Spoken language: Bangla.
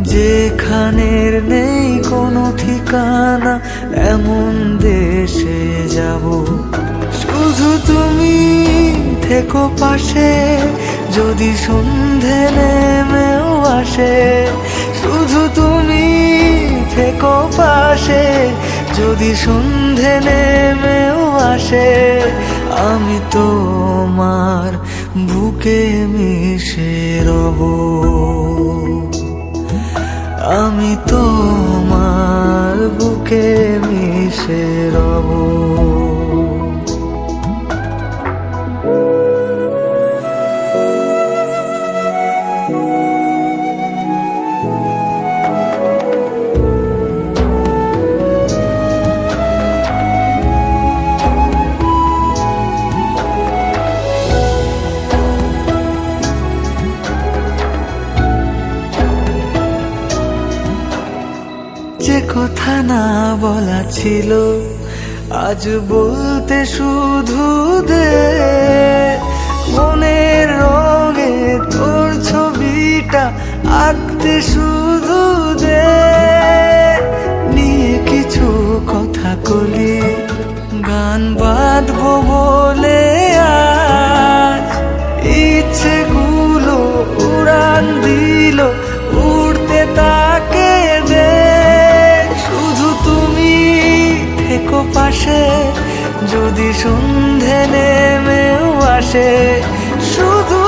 যেখানের নেই কোনো ঠিকানা, এমন দেশে যাব। শুধু তুমি থেকো পাশে, যদি সন্ধে নেমেও আসে। শুধু তুমি থেকো পাশে, যদি সন্ধে নেমেও আসে। আমি তোমার বুকে মিশে রব। আমি তোমার বুকে মিশে রব। যে কথা না বলা ছিল, আজ বলতে শুধু দে। মনের রঙে তোর ছবিটা আঁকতে শুধু পাশে যদি সন্ধে নেমেও আসে শুধু